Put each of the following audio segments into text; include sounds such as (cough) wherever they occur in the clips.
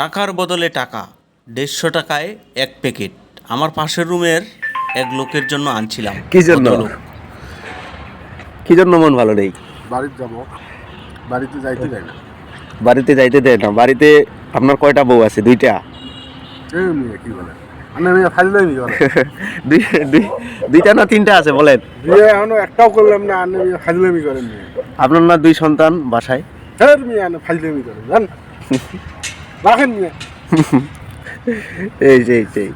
টাকার বদলে টাকা দেড়শো টাকায় এক প্যাকেট। আমার পাশের রুমের এক লোকের জন্য আনছিলাম। কি জন্য? কি জন্য মন ভালো নেই? বাড়িতে যাব। বাড়িতে যাইতে দেয় না। বাড়িতে যাইতে দেয় না। বাড়িতে আপনার কয়টা বউ আছে? দুইটা? কি বলে? আমি মেয়ে ফাইলে নি করে দুই দুই- দুইটা না তিনটা আছে বলেন? এখনও একটাও করলাম না আনে মেয়ে করেন আপনার না দুই সন্তান বাসায়? মেয়ে করেন জান? (laughs) রাখেন এই সেই সেই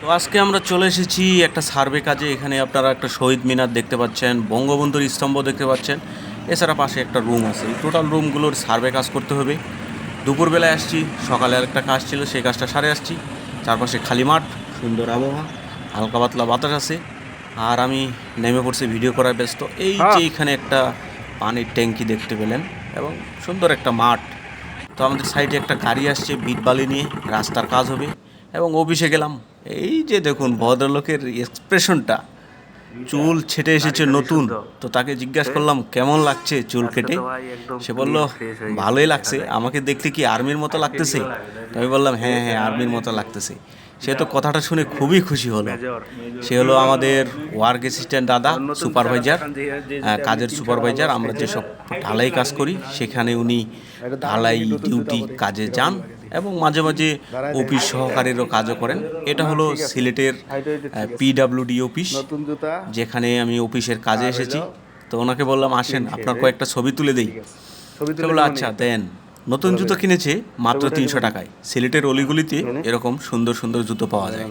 তো আজকে আমরা চলে এসেছি একটা সার্ভে কাজে। এখানে আপনারা একটা শহীদ মিনার দেখতে পাচ্ছেন বঙ্গবন্ধুর স্তম্ভ দেখতে পাচ্ছেন। এছাড়া পাশে একটা রুম আছে। টোটাল রুমগুলোর সার্ভে কাজ করতে হবে। দুপুরবেলায় আসছি সকালে আরেকটা কাজ ছিল সেই কাজটা সারে আসছি। চারপাশে খালি মাঠ সুন্দর আবহাওয়া হালকা পাতলা বাতাস আছে। আর আমি নেমে পড়ছি ভিডিও করার ব্যস্ত। এই যে এখানে একটা পানির ট্যাঙ্কি দেখতে পেলেন এবং সুন্দর একটা মাঠ। তো আমাদের সাইডে একটা গাড়ি আসছে বিটবালি নিয়ে রাস্তার কাজ হবে। এবং অফিসে গেলাম। এই যে দেখুন ভদ্রলোকের এক্সপ্রেশনটা চুল ছেটে এসেছে নতুন। তো তাকে জিজ্ঞাসা করলাম কেমন লাগছে চুল কেটে? সে বলল ভালোই লাগছে। আমাকে দেখতে কি আর্মির মতো লাগতেছে? আমি বললাম হ্যাঁ হ্যাঁ আর্মির মতো লাগতেছে। সে তো কথাটা শুনে খুবই খুশি হলো। সে হলো আমাদের ওয়ার্ক অ্যাসিস্ট্যান্ট দাদা সুপারভাইজার কাজের সুপারভাইজার আমরা যেসব ঢালাই কাজ করি, সেখানে উনি ঢালাই ডিউটি কাজে যান এবং মাঝে মাঝে অফিস সহকারীরও কাজও করেন। এটা হলো সিলেটের পিডাব্লিউডি অফিস যেখানে আমি অফিসের কাজে এসেছি। তো ওনাকে বললাম, আসেন, আপনার কয়েকটা ছবি তুলে দিই। ছবি তো বলল আচ্ছা দেন। নতুন জুতো কিনেছে মাত্র তিনশো টাকায়। সিলেটের অলিগুলিতে এরকম সুন্দর সুন্দর জুতো পাওয়া যায়।